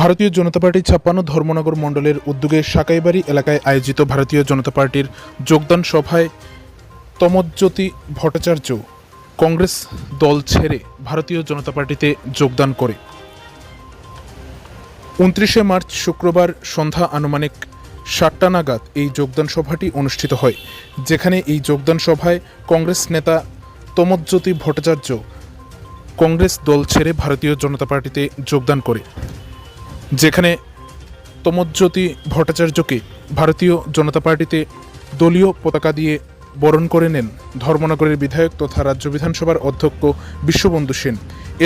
ভারতীয় জনতা পার্টি ছাপ্পান্ন ধর্মনগর মণ্ডলের উদ্যোগে সাকাইবাড়ি এলাকায় আয়োজিত ভারতীয় জনতা পার্টির যোগদান সভায় তমজ্যোতি ভট্টাচার্য কংগ্রেস দল ছেড়ে ভারতীয় জনতা পার্টিতে যোগদান করে। উনত্রিশে মার্চ শুক্রবার সন্ধ্যা আনুমানিক সাতটা নাগাদ এই যোগদান সভাটি অনুষ্ঠিত হয়, যেখানে এই যোগদান সভায় কংগ্রেস নেতা তমজ্যোতি ভট্টাচার্য কংগ্রেস দল ছেড়ে ভারতীয় জনতা পার্টিতে যোগদান করে। যেখানে তমজ্যোতি ভট্টাচার্যকে ভারতীয় জনতা পার্টিতে দলীয় পতাকা দিয়ে বরণ করে নেন ধর্মনগরের বিধায়ক তথা রাজ্য বিধানসভার অধ্যক্ষ বিশ্ববন্ধু সেন।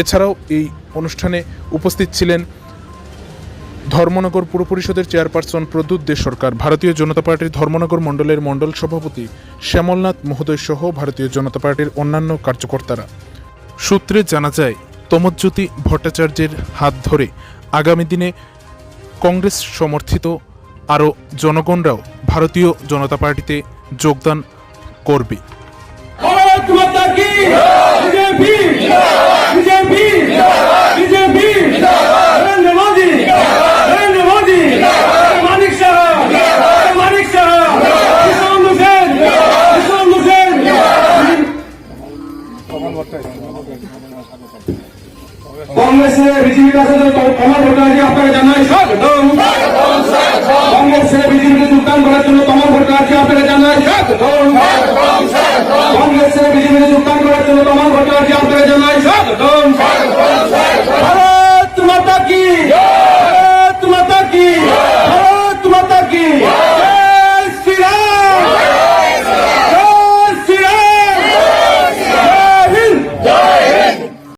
এছাড়াও এই অনুষ্ঠানে উপস্থিত ছিলেন ধর্মনগর পুর পরিষদের চেয়ারপারসন প্রদ্যুৎ দে সরকার, ভারতীয় জনতা পার্টির ধর্মনগর মণ্ডলের মণ্ডল সভাপতি শ্যামলনাথ মহোদয় সহ ভারতীয় জনতা পার্টির অন্যান্য কার্যকর্তারা। সূত্রে জানা যায়, তমজ্যোতি ভট্টাচার্যের হাত ধরে আগামী দিনে কংগ্রেস সমর্থিত আরও জনগণরাও ভারতীয় জনতা পার্টিতে যোগদান করবে। কংগ্রেসের বিজেপি কাছে কমল ভট্টাচার্য আপনাকে জানাই স্বাগতম। কংগ্রেসের বিজেপিতে যোগদান করার জন্য কমল ভট্টাচার্য আপনাকে জানাই স্বাগতম। কংগ্রেসের বিজেপিতে যোগদান করার জন্য কমল ভট্টাচার্য